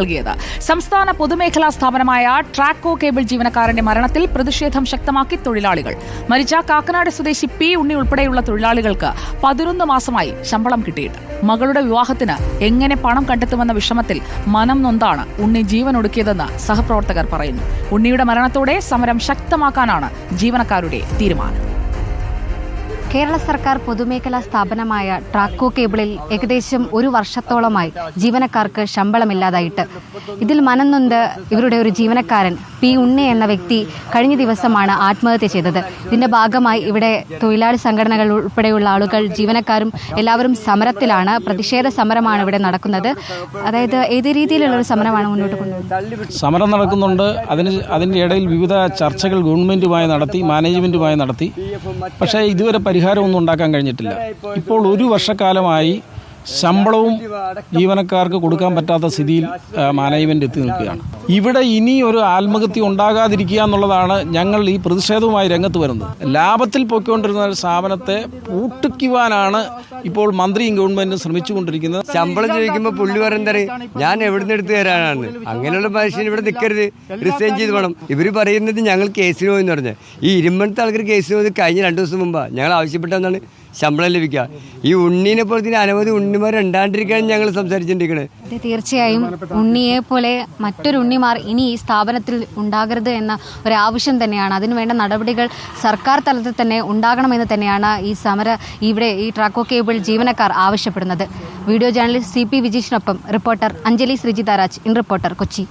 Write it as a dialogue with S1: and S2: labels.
S1: നൽകിയത്. സംസ്ഥാന പൊതുമേഖലാ സ്ഥാപനമായ ട്രാക്കോ കേബിൾ ജീവനക്കാരന്റെ മരണത്തിൽ പ്രതിഷേധം ശക്തമാക്കി തൊഴിലാളികൾ. മരിച്ച കാക്കനാട് സ്വദേശി പി ഉണ്ണി ഉൾപ്പെടെയുള്ള തൊഴിലാളികൾക്ക് പതിനൊന്ന് മാസമായി ശമ്പളം കിട്ടിയിട്ട്. മകളുടെ വിവാഹത്തിന് എങ്ങനെ പണം കണ്ടെത്തുമെന്ന വിഷമത്തിൽ മനം നൊന്താണ് ഉണ്ണി ജീവൻ ഒടുക്കിയതെന്ന് സഹപ്രവർത്തകർ പറയുന്നു. ഉണ്ണിയുടെ മരണത്തോടെ സമരം ശക്തമാക്കാനാണ് ജീവനക്കാരുടെ തീരുമാനം.
S2: കേരള സർക്കാർ പൊതുമേഖലാ സ്ഥാപനമായ ട്രാക്കോ കേബിളിൽ ഏകദേശം ഒരു വർഷത്തോളമായി ജീവനക്കാർക്ക് ശമ്പളമില്ലാതായിട്ട്. ഇതിൽ മനന്നൊന്ത് ഇവരുടെ ഒരു ജീവനക്കാരൻ പി ഉണ്ണി എന്ന വ്യക്തി കഴിഞ്ഞ ദിവസമാണ് ആത്മഹത്യ ചെയ്തത്. ഇതിന്റെ ഭാഗമായി ഇവിടെ തൊഴിലാളി സംഘടനകൾ ഉൾപ്പെടെയുള്ള ആളുകൾ ജീവനക്കാരും എല്ലാവരും സമരത്തിലാണ്. പ്രതിഷേധ സമരമാണ് ഇവിടെ നടക്കുന്നത്. അതായത് ഏത് രീതിയിലുള്ള ഒരു സമരമാണ് മുന്നോട്ട് കൊണ്ടുപോകുന്നത്
S3: സമരം നടക്കുന്നുണ്ട്. അതിന് അതിന്റെ ഇടയിൽ വിവിധ ചർച്ചകൾ ഗവൺമെന്റുമായി നടത്തി മാനേജ്മെന്റുമായി നടത്തി. പക്ഷേ ഇതുവരെ പരിഹാരമൊന്നും ഉണ്ടാക്കാൻ കഴിഞ്ഞിട്ടില്ല. ഇപ്പോൾ ഒരു വർഷക്കാലമായി ശമ്പളവും ജീവനക്കാർക്ക് കൊടുക്കാൻ പറ്റാത്ത സ്ഥിതിയിൽ മാനേജ്മെന്റ് എത്തി നിൽക്കുകയാണ്. ഇവിടെ ഇനി ഒരു ആത്മഹത്യ ഉണ്ടാകാതിരിക്കുക എന്നുള്ളതാണ് ഞങ്ങൾ ഈ പ്രതിഷേധവുമായി രംഗത്ത് വരുന്നത്. ലാഭത്തിൽ പൊയ്ക്കൊണ്ടിരുന്ന ഒരു സ്ഥാപനത്തെ പൂട്ടിക്കുവാനാണ് ഇപ്പോൾ മന്ത്രിയും ഗവൺമെന്റും ശ്രമിച്ചുകൊണ്ടിരിക്കുന്നത്.
S4: ശമ്പളം ചോദിക്കുമ്പോൾ പുള്ളി പറയുന്നത് ഞാൻ എവിടുന്ന് എടുത്തു തരാനാണ്. അങ്ങനെയുള്ള മനുഷ്യൻ ഇവിടെ നിൽക്കരുത് റിസൈൻ ചെയ്ത് വേണം. ഇവർ പറയുന്നത് ഞങ്ങൾ കേസിന് പോയെന്ന് പറഞ്ഞത് ഈ ഇരുമ്പണത്തെ ആൾക്കാർ കേസിന് പോയത് കഴിഞ്ഞ രണ്ട് ദിവസം മുമ്പാണ് ഞങ്ങൾ ആവശ്യപ്പെട്ടതെന്നാണ് ശമ്പളം ലഭിക്കുക. ഈ ഉണ്ണീനെ പോലെ തന്നെ അനവധി ഉണ്ണിമാർ ഉണ്ടാണ്ടിരിക്കാൻ ഞങ്ങൾ സംസാരിച്ചിട്ടിരിക്കുന്നത്
S2: തീർച്ചയായും. ഉണ്ണിയെ പോലെ മറ്റൊരു ഉണ്ണിമാർ ഇനി ഈ സ്ഥാപനത്തിൽ ഉണ്ടാകരുത് എന്ന ഒരു ആവശ്യം തന്നെയാണ്. അതിനുവേണ്ട നടപടികൾ സർക്കാർ തലത്തിൽ തന്നെ ഉണ്ടാകണമെന്ന് തന്നെയാണ് ഈ സമര ഇവിടെ ഈ ട്രാക്കോ കേബിൾ ജീവനക്കാർ ആവശ്യപ്പെടുന്നത്. Video journalist C P വിജീഷിനൊപ്പം reporter Anjali Sreejitharaj in reporter Kochi.